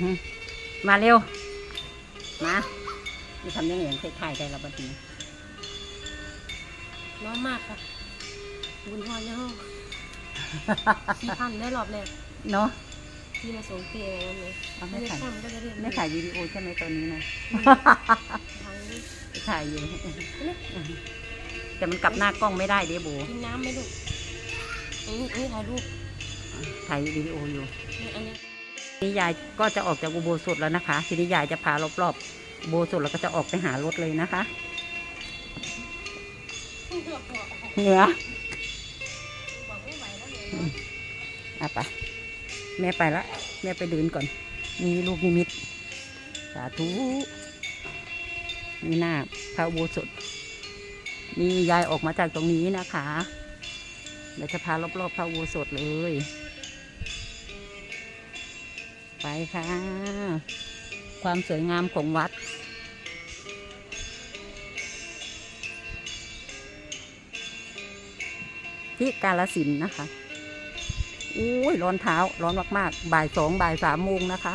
อืมมาเร็ว มาจะทำยังไงใส่ถ่ายได้แล้วบัดนี้ร้อนมากค่ะบุญพรในห้องสี่พันได้รอบแรกเนาะที่มาส่งเปียอะไรนั่นเลยเอาไม่ไม่ได้ถ่ายทำก็จะเรียนไม่ถ่ายวิดีโอใช่ไหมตอนนี้นะทางนี้ถ่ายอยู่แต่มันกลับหน้ากล้องไม่ได้เด้โบกินน้ำไหมลูกอันนี้อันนี้ถ่ายรูปถ่ายวิดีโออยู่นี่อันนี้ นี่ยายก็จะออกจากอุโบสถแล้วนะคะ ทีนี้ยายจะพารอบๆอุโบสถแล้วก็จะออกไปหารถเลยนะคะเหนือบอกไม่ไหวแล้วเลยอะไปแม่ไปละแม่ไปเดินก่อนนี่ลูกนิมิต สาธุนี่หน้าพระอุโบสถนี่ยายออกมาจากตรงนี้นะคะเดี๋ยวจะพารอบๆพระอุโบสถเลย ไปค่ะ ความสวยงามของวัด ที่กาลสินนะคะ อุ้ยร้อนเท้า ร้อนมาก ๆ บ่ายสองบ่ายสามโมงนะคะ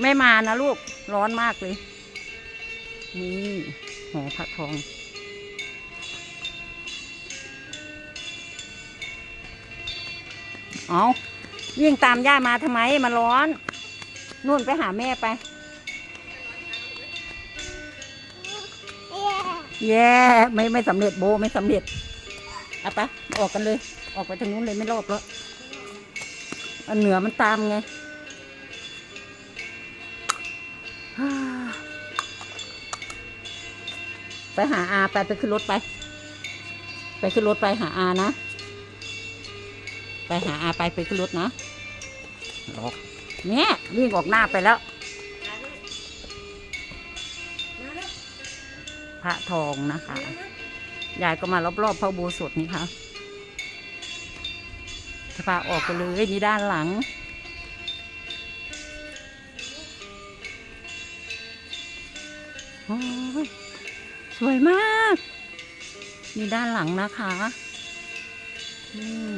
ไม่มานะลูกร้อนมากเลย นี่หอพระทอง เอาวิ่งตามย่ามาทำไมมันร้อน นู่นไปหาแม่ไป แย่ไม่ไม่สำเร็จโบไม่สำเร็จเอาไปออกกันเลย ออกไปทางนู้นเลยไม่รอบแล้วอันเหนือมันตามไงฮ่าไปหาอาไปไปขึ้นรถไป ไปขึ้นรถไปหาอานะ ไปหาอาไปไปขึ้นรถนะออกเนี่ยวิ่งออกหน้าไปแล้ว พระทองนะคะยายก็มารอบๆพระอุโบสถนี่ค่ะจะพาออกไปเลยนี่ด้านหลังโอ้ยสวยมาก นี่ด้านหลังนะคะ อืม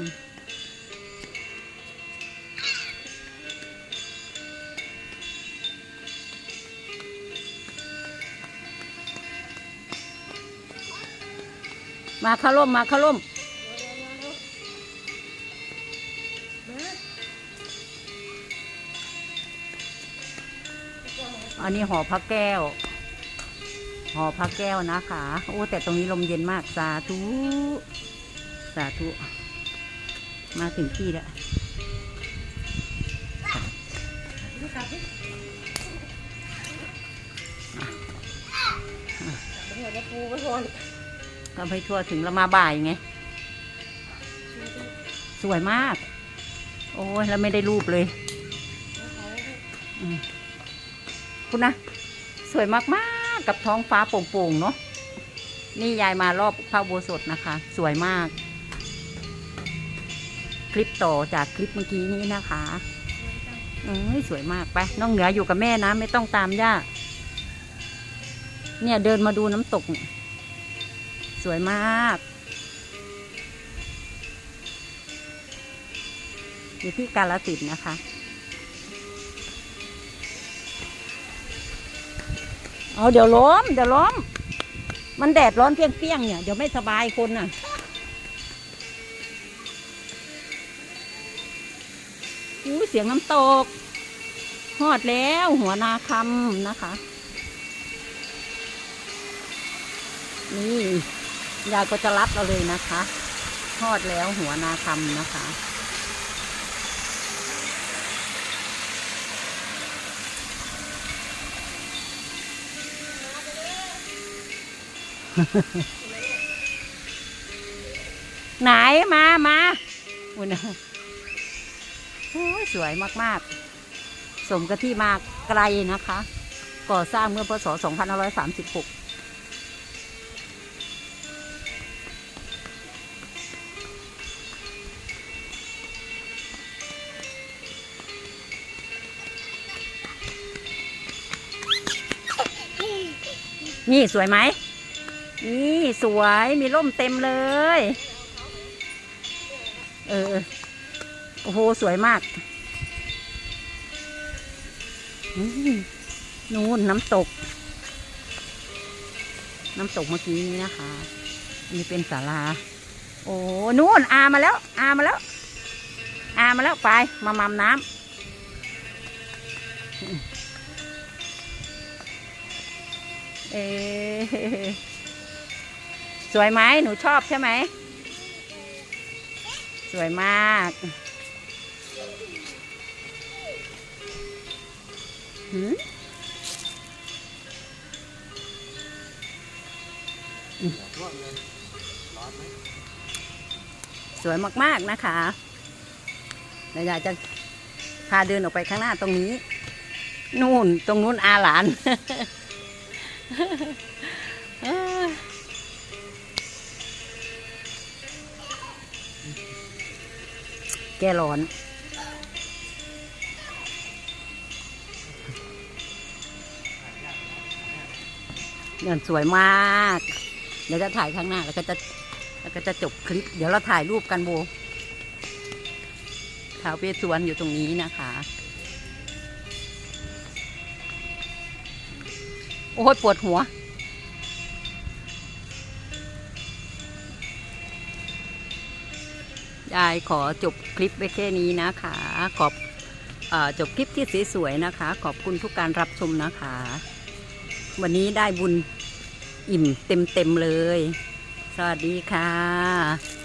มาข้าร่มมาข้าร่มอันนี้หอพระแก้ว หอพระแก้วนะคะโอ้แต่ตรงนี้ลมเย็นมากสาธุ สาธุ มาถึงที่แล้วเดี๋ยวจะปูไปทน ก็ไปทั่วถึงแล้วมาบ่ายไง สวยมาก โอ้ยแล้วไม่ได้รูปเลยอืมคุณนะ สวยมากๆกับท้องฟ้าโปร่งๆเนาะนี่ยายมารอบพระโบสถนะคะ สวยมาก คลิปต่อจากคลิปเมื่อกี้นี้นะคะเอ้ยสวยมากไปน้องเหนืออยู่กับแม่นะ ไม่ต้องตามย่าเนี่ยเดินมาดูน้ำตก สวยมาก อยู่ที่กาลสินนะคะ เอาเดี๋ยวล้ม เดี๋ยวล้ม มันแดดร้อนเปี้ยงๆเนี่ย เดี๋ยวไม่สบายคนน่ะอู้เสียงน้ำตกหอดแล้วหัวนาคำนะคะ นี่ ยายก็จะรับเราเลยนะคะทอดแล้วหัวนาคำนะคะ ไหนมามาอุ่นนะโอ้ยสวยมาก ๆ สมกับที่มาไกลนะคะ ก่อสร้างเมื่อพศ 2536 นี่สวยไหม นี่สวยมีร่มเต็มเลย เออ โอ้โห สวยมาก นู่นน้ำตก น้ำตกเมื่อกี้นี้นะคะ นี่เป็นศาลา โอ้นู่นอามาแล้ว อามาแล้ว อามาแล้วไป มามามน้ำ เอสวยไหมหนูชอบใช่ไหม สวยมาก หืมสวยมาก ๆ นะคะเดี๋ยวอยากจะพาเดินออกไปข้างหน้าตรงนี้ นู่นตรงนู้นอาหลาน แกร้อน เดินสวยมาก เดี๋ยวจะถ่ายข้างหน้า แล้วก็จะแล้วก็จะจบคลิป เดี๋ยวเราถ่ายรูปกันโบท้าวเวสสวรรณอยู่ตรงนี้นะคะ โอ้ยปวดหัว ยายขอจบคลิปไว้แค่นี้นะคะ ขอบอจบคลิปที่สวยๆนะคะ ขอบคุณทุกการรับชมนะคะ วันนี้ได้บุญอิ่มเต็มๆเลย สวัสดีค่ะ